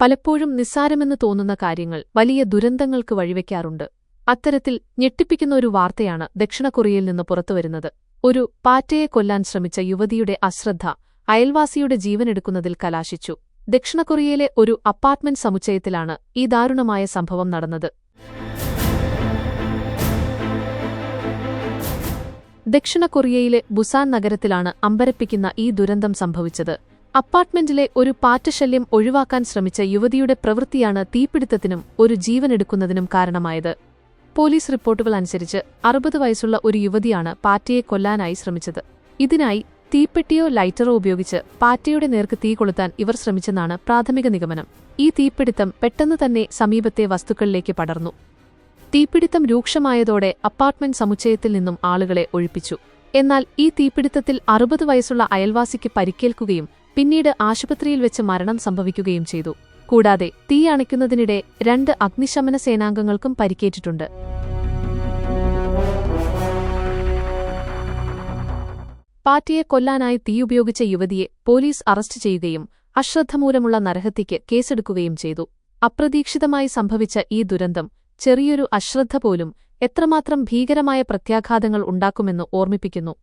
പലപ്പോഴും നിസ്സാരമെന്ന് തോന്നുന്ന കാര്യങ്ങൾ വലിയ ദുരന്തങ്ങൾക്ക് വഴിവെക്കാറുണ്ട്. അത്തരത്തിൽ ഞെട്ടിപ്പിക്കുന്ന ഒരു വാർത്തയാണ് ദക്ഷിണ കൊറിയയിൽ നിന്ന് പുറത്തുവരുന്നത്. ഒരു പാറ്റയെ കൊല്ലാൻ ശ്രമിച്ച യുവതിയുടെ അശ്രദ്ധ അയൽവാസിയുടെ ജീവനെടുക്കുന്നതിൽ കലാശിച്ചു. ദക്ഷിണ കൊറിയയിലെ ഒരു അപ്പാർട്ട്മെന്റ് സമുച്ചയത്തിലാണ് ഈ ദാരുണമായ സംഭവം നടന്നത്. ദക്ഷിണ കൊറിയയിലെ ബുസാൻ നഗരത്തിലാണ് അമ്പരപ്പിക്കുന്ന ഈ ദുരന്തം സംഭവിച്ചത്. അപ്പാർട്ട്മെന്റിലെ ഒരു പാറ്റശല്യം ഒഴിവാക്കാൻ ശ്രമിച്ച യുവതിയുടെ പ്രവൃത്തിയാണ് തീപിടുത്തത്തിനും ഒരു ജീവനെടുക്കുന്നതിനും കാരണമായത്. പോലീസ് റിപ്പോർട്ടുകൾ അനുസരിച്ച് അറുപത് വയസ്സുള്ള ഒരു യുവതിയാണ് പാറ്റയെ കൊല്ലാനായി ശ്രമിച്ചത്. ഇതിനായി തീപ്പെട്ടിയോ ലൈറ്ററോ ഉപയോഗിച്ച് പാറ്റയുടെ നേർക്ക് തീ കൊളുത്താൻ ഇവർ ശ്രമിച്ചെന്നാണ് പ്രാഥമിക നിഗമനം. ഈ തീപിടുത്തം പെട്ടെന്ന് തന്നെ സമീപത്തെ വസ്തുക്കളിലേക്ക് പടർന്നു. തീപിടുത്തം രൂക്ഷമായതോടെ അപ്പാർട്ട്മെന്റ് സമുച്ചയത്തിൽ നിന്നും ആളുകളെ ഒഴിപ്പിച്ചു. എന്നാൽ ഈ തീപിടുത്തത്തിൽ അറുപത് വയസ്സുള്ള അയൽവാസിക്ക് പരിക്കേൽക്കുകയും പിന്നീട് ആശുപത്രിയിൽ വെച്ച് മരണം സംഭവിക്കുകയും ചെയ്തു. കൂടാതെ തീ അണയ്ക്കുന്നതിനിടെ രണ്ട് അഗ്നിശമന സേനാംഗങ്ങൾക്കും പരിക്കേറ്റിട്ടുണ്ട്. പാർട്ടിയെ കൊല്ലാനായി തീയുപയോഗിച്ച യുവതിയെ പോലീസ് അറസ്റ്റ് ചെയ്യുകയും അശ്രദ്ധമൂലമുള്ള നരഹത്യയ്ക്ക് കേസെടുക്കുകയും ചെയ്തു. അപ്രതീക്ഷിതമായി സംഭവിച്ച ഈ ദുരന്തം ചെറിയൊരു അശ്രദ്ധ പോലും എത്രമാത്രം ഭീകരമായ പ്രത്യാഘാതങ്ങൾ ഉണ്ടാക്കുമെന്ന് ഓർമ്മിപ്പിക്കുന്നു.